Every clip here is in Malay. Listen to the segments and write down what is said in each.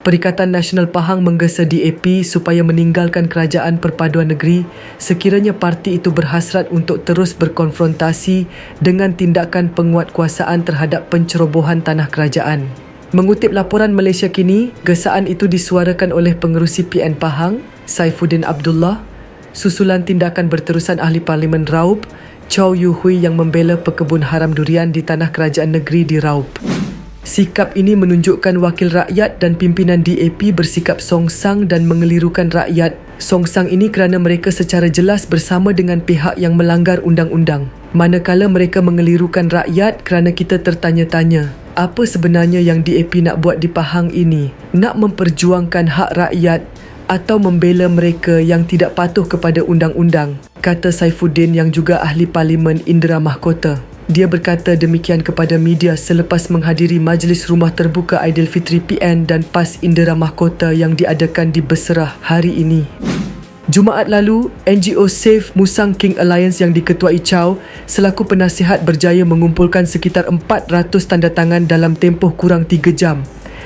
Perikatan Nasional Pahang menggesa DAP supaya meninggalkan kerajaan perpaduan negeri sekiranya parti itu berhasrat untuk terus berkonfrontasi dengan tindakan penguatkuasaan terhadap pencerobohan tanah kerajaan. Mengutip laporan Malaysia kini, gesaan itu disuarakan oleh pengerusi PN Pahang, Saifuddin Abdullah, susulan tindakan berterusan Ahli Parlimen Raub, Chow Yu Hui yang membela pekebun haram durian di tanah kerajaan negeri di Raub. Sikap ini menunjukkan wakil rakyat dan pimpinan DAP bersikap songsang dan mengelirukan rakyat. Songsang ini kerana mereka secara jelas bersama dengan pihak yang melanggar undang-undang. Manakala mereka mengelirukan rakyat kerana kita tertanya-tanya, apa sebenarnya yang DAP nak buat di Pahang ini? Nak memperjuangkan hak rakyat atau membela mereka yang tidak patuh kepada undang-undang? Kata Saifuddin yang juga ahli parlimen Indra Mahkota. Dia berkata demikian kepada media selepas menghadiri majlis rumah terbuka Aidilfitri PN dan PAS Indera Mahkota yang diadakan di Beserah hari ini. Jumaat lalu, NGO Save Musang King Alliance yang diketuai Chow selaku penasihat berjaya mengumpulkan sekitar 400 tanda tangan dalam tempoh kurang 3 jam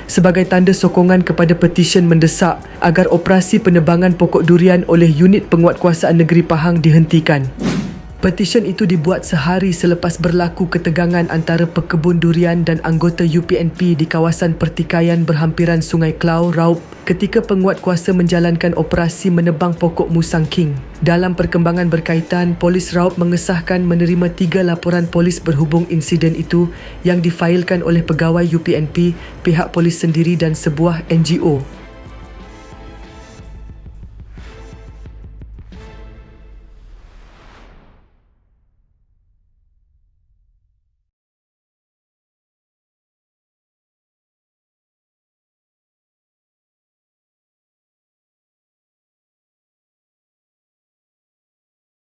sebagai tanda sokongan kepada petisyen mendesak agar operasi penebangan pokok durian oleh unit penguatkuasaan negeri Pahang dihentikan. Petisyen itu dibuat sehari selepas berlaku ketegangan antara pekebun durian dan anggota UPNP di kawasan pertikaian berhampiran Sungai Klau, Raub ketika penguat kuasa menjalankan operasi menebang pokok Musang King. Dalam perkembangan berkaitan, Polis Raub mengesahkan menerima tiga laporan polis berhubung insiden itu yang difailkan oleh pegawai UPNP, pihak polis sendiri dan sebuah NGO.